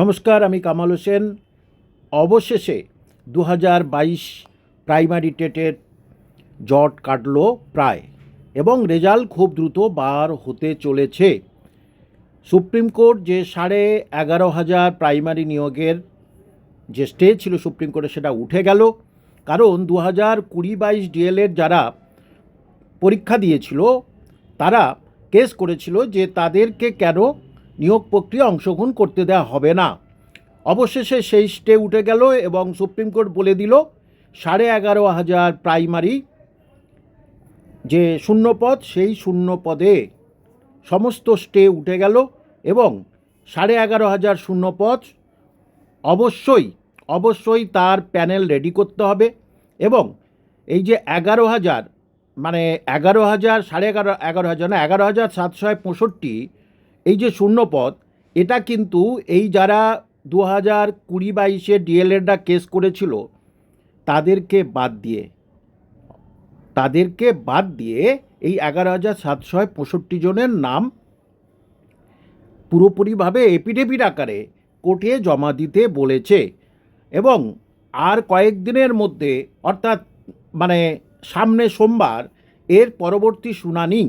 নমস্কার, আমি কামাল হোসেন। অবশেষে দু হাজার বাইশ প্রাইমারি টেটের জট কাটলো প্রায় এবং রেজাল্ট খুব দ্রুত বার হতে চলেছে। সুপ্রিম কোর্ট যে সাড়ে এগারো হাজার প্রাইমারি নিয়োগের যে স্টে ছিল সুপ্রিম কোর্টে সেটা উঠে গেল। কারণ দু হাজার কুড়ি বাইশ ডিএলএড যারা পরীক্ষা দিয়েছিল, তারা কেস করেছিল যে তাদেরকে কেন নিয়োগ প্রক্রিয়া অংশগ্রহণ করতে দেওয়া হবে না। অবশেষে সেই স্টে উঠে গেল এবং সুপ্রিম কোর্ট বলে দিল, সাড়ে এগারো হাজার প্রাইমারি যে শূন্যপদ, সেই শূন্য পদে সমস্ত স্টে উঠে গেল এবং সাড়ে এগারো হাজার শূন্যপদ অবশ্যই অবশ্যই তার প্যানেল রেডি করতে হবে এবং এই যে এগারো হাজার মানে এগারো হাজার, সাড়ে এগারো এগারো হাজার না, এগারো হাজার সাতশো পঁয়ষট্টি এই যে শূন্যপদ, এটা কিন্তু এই যারা দু হাজার কুড়ি বাইশে ডিএলএডরা কেস করেছিল, তাদেরকে বাদ দিয়ে, তাদেরকে বাদ দিয়ে এই এগারো হাজার সাতশো পঁয়ষট্টি জনের নাম পুরোপুরিভাবে এপিডেভিট আকারে কোর্টে জমা দিতে বলেছে। এবং আর কয়েকদিনের মধ্যে, অর্থাৎ মানে সামনে সোমবার, এর পরবর্তী শুনানি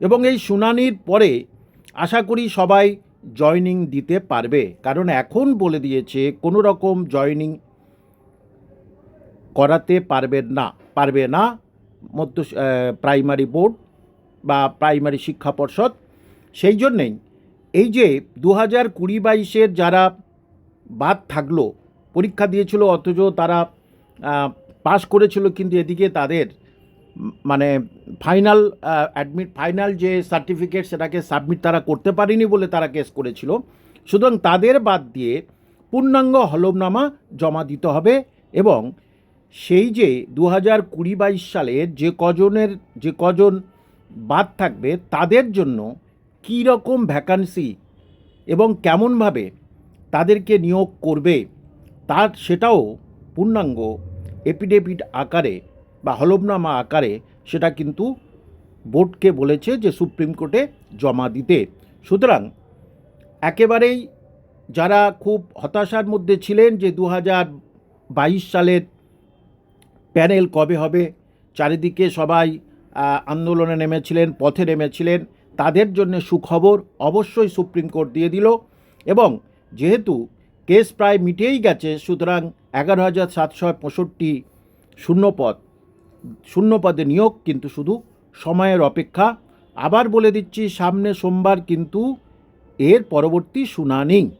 এবং এই শুনানির পরে আশা করি সবাই জয়নিং দিতে পারবে। কারণ এখন বলে দিয়েছে, কোনো রকম জয়নিং করাতে পারবেন না, পারবে না মধ্য প্রাইমারি বোর্ড বা প্রাইমারি শিক্ষা পর্ষদ। সেই জন্যেই এই যে দু হাজার কুড়ি বাইশের যারা বাদ থাকল, পরীক্ষা দিয়েছিল অথচ তারা পাশ করেছিল কিন্তু এদিকে তাদের মানে ফাইনাল অ্যাডমিট ফাইনাল যে সার্টিফিকেট সেটাকে সাবমিট তারা করতে পারেনি বলে তারা কেস করেছিল। সুতরাং তাদের বাদ দিয়ে পূর্ণাঙ্গ হলফনামা জমা দিতে হবে এবং সেই যে দু হাজার কুড়ি বাইশ সালের যে কজনের, যে কজন বাদ থাকবে তাদের জন্য কী রকম ভ্যাকান্সি এবং কেমনভাবে তাদেরকে নিয়োগ করবে তার সেটাও পূর্ণাঙ্গ এপিডেভিট আকারে বা হলফনামা আকারে সেটা কিন্তু বোর্ডকে বলেছে যে সুপ্রিম কোর্টে জমা দিতে। সুতরাং একেবারেই যারা খুব হতাশার মধ্যে ছিলেন যে দু বাইশ সালের প্যানেল কবে হবে, চারিদিকে সবাই আন্দোলনে নেমেছিলেন, পথে নেমেছিলেন, তাদের জন্য সুখবর অবশ্যই সুপ্রিম কোর্ট দিয়ে দিল এবং যেহেতু কেস প্রায় মিটেই গেছে, সুতরাং এগারো হাজার সাতশো পঁয়ষট্টি শূন্যপদ শূন্যপদে নিয়োগ, কিন্তু শুধু সময়ের অপেক্ষা। আবার বলে দিচ্ছি, সামনে সোমবার কিন্তু এর পরবর্তী শুনানি।